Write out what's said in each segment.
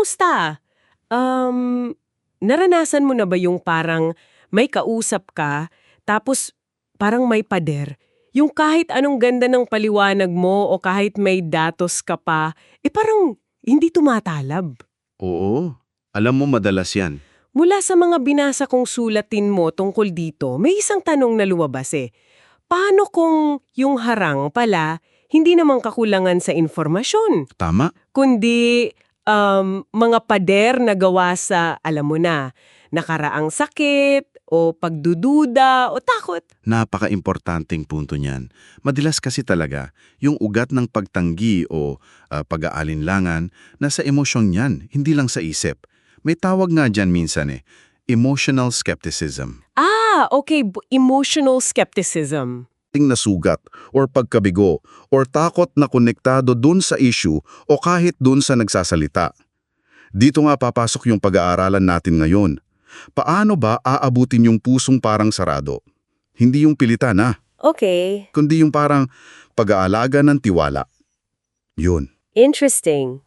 kamusta? Um, naranasan mo na ba yung parang may kausap ka, tapos parang may pader? Yung kahit anong ganda ng paliwanag mo o kahit may datos ka pa, eh parang hindi tumatalab. Oo, alam mo madalas yan. Mula sa mga binasa kong sulatin mo tungkol dito, may isang tanong na luwabas eh. Paano kung yung harang pala hindi naman kakulangan sa informasyon, Tama? kundi um, mga pader na gawa sa, alam mo na, nakaraang sakit o pagdududa o takot? Napaka-importanting punto niyan. Madalas kasi talaga, yung ugat ng pagtanggi o ah, pag-aalinlangan nasa emosyong niyan, hindi lang sa isip. May tawag nga dyan minsan eh, emotional skepticism. Ah, okay, emotional skepticism. Ting nasugat or pagkabigo or takot na konektado dun sa issue o kahit dun sa nagsasalita. Dito nga papasok yung pag-aaralan natin ngayon. Paano ba aabutin yung pusong parang sarado? Hindi yung pilitan ah, Okay, kundi yung parang pag-aalaga ng tiwala. Yun. interesting.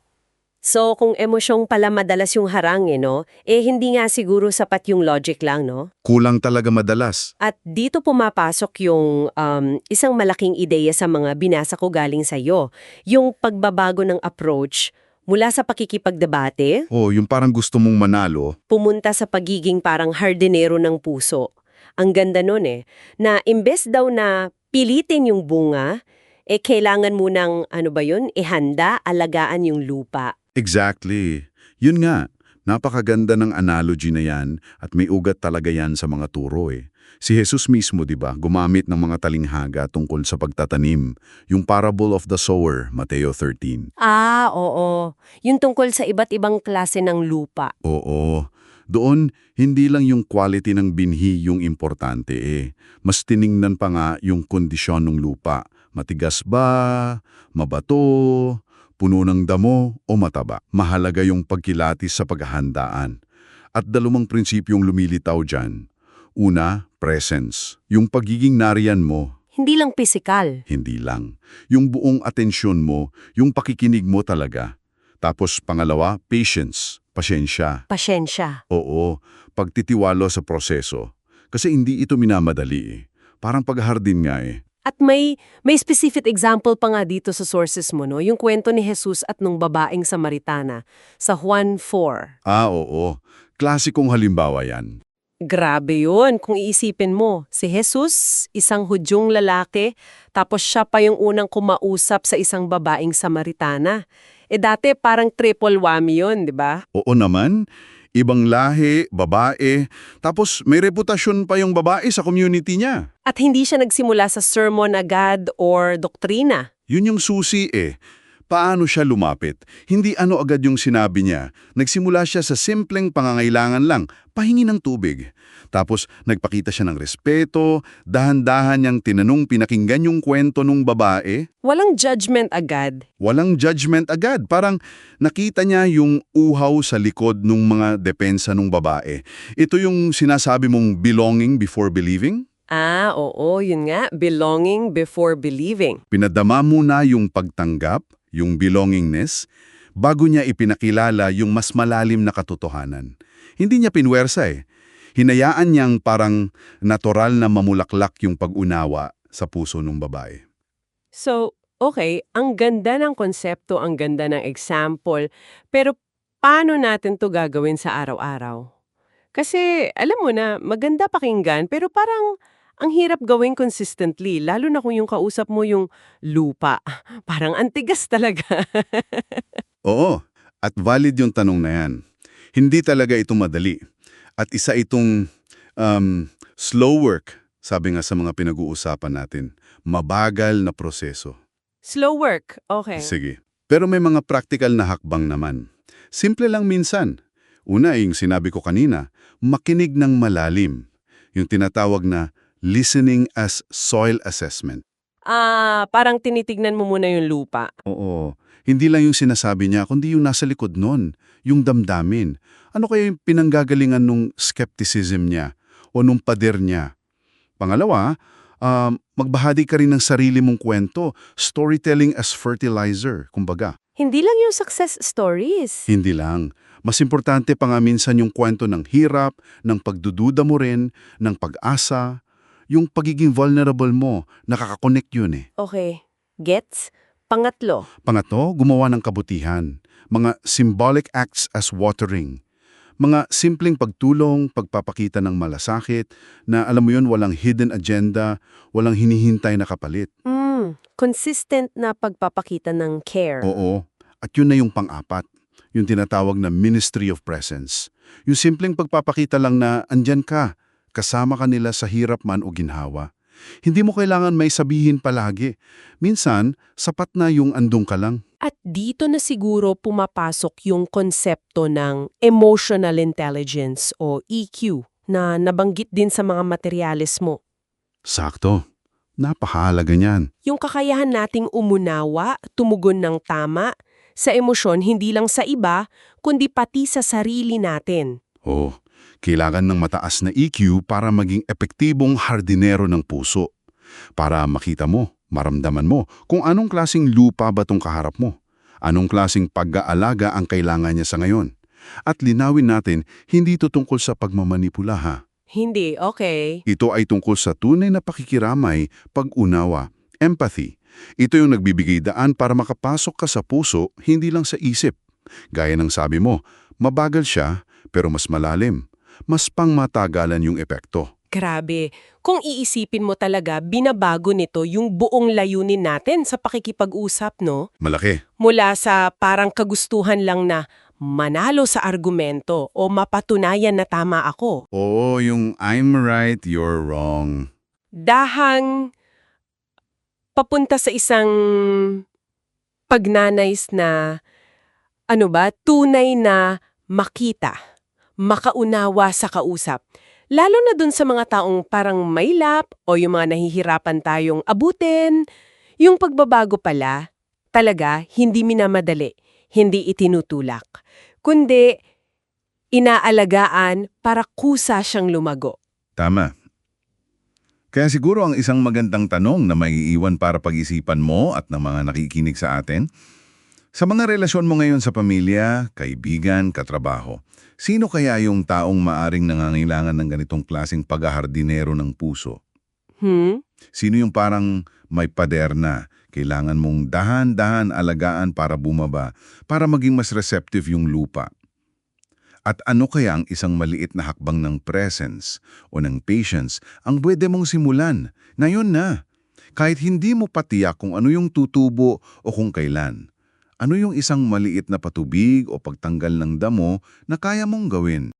So, kung emosyong pala madalas yung harang eh, no? Eh, hindi nga siguro sapat yung logic lang, no? Kulang talaga madalas. At dito pumapasok yung um, isang malaking ideya sa mga binasa ko galing sa iyo. Yung pagbabago ng approach mula sa pakikipagdebate, Oh, yung parang gusto mong manalo. pumunta sa pagiging parang hardinero ng puso. Ang ganda nun eh, na imbes daw na pilitin yung bunga, eh kailangan mo ng, ano ba yun, ihanda, alagaan yung lupa. Exactly. Yun nga, napakaganda ng analogy na yan at may ugat talaga yan sa mga turo eh. Si Jesus mismo, di ba, gumamit ng mga talinghaga tungkol sa pagtatanim. Yung parable of the sower, Mateo 13. Ah, oo. Yung tungkol sa iba't ibang klase ng lupa. Oo. Doon, hindi lang yung quality ng binhi yung importante eh. Mas tiningnan pa nga yung kondisyon ng lupa. Matigas ba? Mabato? Puno ng damo o mataba? Mahalaga yung pagkilatis sa paghahandaan. At dalawang prinsipyong lumilitaw dyan. Una, presence. Yung pagiging nariyan mo, Hindi lang pisikal. hindi lang. Yung buong atensyon mo, yung pakikinig mo talaga. Tapos pangalawa, patience. Pasyensya. Pasyensya. Oo, pagtitiwalo sa proseso. Kasi hindi ito minamadali eh. Parang paghardin nga eh. At may may specific example pa nga dito sa sources mo, no? Yung kwento ni Jesus at nung babaeng Samaritana sa Juan 4. Ah, oo. Klasikong halimbawa yan. Grabe yun kung iisipin mo. Si Jesus, isang hudyong lalaki, tapos siya pa yung unang kumausap sa isang babaeng Samaritana. Eh dati parang triple whammy yun, di ba? Oo naman, ibang lahi, babae, tapos may reputasyon pa yung babae sa community niya. At hindi siya nagsimula sa sermon agad or doktrina. Yun yung susi eh. Paano siya lumapit? Hindi ano agad yung sinabi niya. Nagsimula siya sa simpleng pangangailangan lang, pahingi ng tubig. Tapos nagpakita siya ng respeto, dahan-dahan niyang tinanong pinakinggan yung kwento nung babae. Walang judgment agad. Walang judgment agad. Parang nakita niya yung uhaw sa likod ng mga depensa ng babae. Ito yung sinasabi mong belonging before believing? Ah, oo, yun nga, belonging before believing. Pinadama muna yung pagtanggap, yung belongingness, bago niya ipinakilala yung mas malalim na katotohanan. Hindi niya pinwersa eh. Hinayaan niyang parang natural na mamulaklak yung pag-unawa sa puso ng babae. So, okay, ang ganda ng konsepto, ang ganda ng example, pero paano natin to gagawin sa araw-araw? Kasi, alam mo na, maganda pakinggan, pero parang ang hirap gawin consistently, lalo na kung yung kausap mo yung lupa. Parang antigas talaga. Oo, at valid yung tanong na yan. Hindi talaga ito madali. At isa itong um, slow work, sabi nga sa mga pinag-uusapan natin. Mabagal na proseso. Slow work, okay. Sige. Pero may mga practical na hakbang naman. Simple lang minsan. Una, yung sinabi ko kanina, makinig ng malalim. Yung tinatawag na listening as soil assessment. Ah, parang tinitignan mo muna yung lupa. Oo. Hindi lang yung sinasabi niya, kundi yung nasa likod nun, yung damdamin. Ano kaya yung pinanggagalingan nung skepticism niya o nung pader niya? Pangalawa, um, magbahagi ka rin ng sarili mong kwento, storytelling as fertilizer, kumbaga. Hindi lang yung success stories. Hindi lang. Mas importante pa nga minsan yung kwento ng hirap, ng pagdududa mo rin, ng pag-asa, yung pagiging vulnerable mo, nakakakonect yun eh. Okay. Gets? Pangatlo. Pangatlo, gumawa ng kabutihan. Mga symbolic acts as watering. Mga simpleng pagtulong, pagpapakita ng malasakit, na alam mo yun, walang hidden agenda, walang hinihintay na kapalit. Mm, consistent na pagpapakita ng care. Oo. At yun na yung pang-apat. Yung tinatawag na Ministry of Presence. Yung simpleng pagpapakita lang na andyan ka, kasama ka nila sa hirap man o ginhawa. Hindi mo kailangan may sabihin palagi. Minsan, sapat na yung andong ka lang. At dito na siguro pumapasok yung konsepto ng emotional intelligence o EQ na nabanggit din sa mga materyales mo. Sakto. Napahalaga niyan. Yung kakayahan nating umunawa, tumugon ng tama, sa emosyon hindi lang sa iba, kundi pati sa sarili natin. Oo. Kailangan ng mataas na EQ para maging epektibong hardinero ng puso. Para makita mo, maramdaman mo kung anong klasing lupa ba tong kaharap mo. Anong klasing pag-aalaga ang kailangan niya sa ngayon. At linawin natin, hindi ito tungkol sa pagmamanipula ha. Hindi, okay. Ito ay tungkol sa tunay na pakikiramay, pag-unawa, empathy. Ito yung nagbibigay daan para makapasok ka sa puso, hindi lang sa isip. Gaya ng sabi mo, mabagal siya, pero mas malalim. Mas pangmatagalan yung epekto. Grabe. Kung iisipin mo talaga, binabago nito yung buong layunin natin sa pakikipag-usap, no? Malaki. Mula sa parang kagustuhan lang na manalo sa argumento o mapatunayan na tama ako. Oo, yung I'm right, you're wrong. Dahang papunta sa isang pagnanais na, ano ba, tunay na makita, makaunawa sa kausap. Lalo na dun sa mga taong parang mailap o yung mga nahihirapan tayong abutin. Yung pagbabago pala, talaga hindi minamadali, hindi itinutulak, kundi inaalagaan para kusa siyang lumago. Tama. Kaya siguro ang isang magandang tanong na maiiwan para pag-isipan mo at ng mga nakikinig sa atin, sa mga relasyon mo ngayon sa pamilya, kaibigan, katrabaho, sino kaya yung taong maaring nangangailangan ng ganitong klaseng paghahardinero ng puso? Hmm? Sino yung parang may pader na, kailangan mong dahan-dahan alagaan para bumaba, para maging mas receptive yung lupa? At ano kaya ang isang maliit na hakbang ng presence o ng patience ang pwede mong simulan? Ngayon na. Kahit hindi mo patiyak kung ano yung tutubo o kung kailan. Ano yung isang maliit na patubig o pagtanggal ng damo na kaya mong gawin?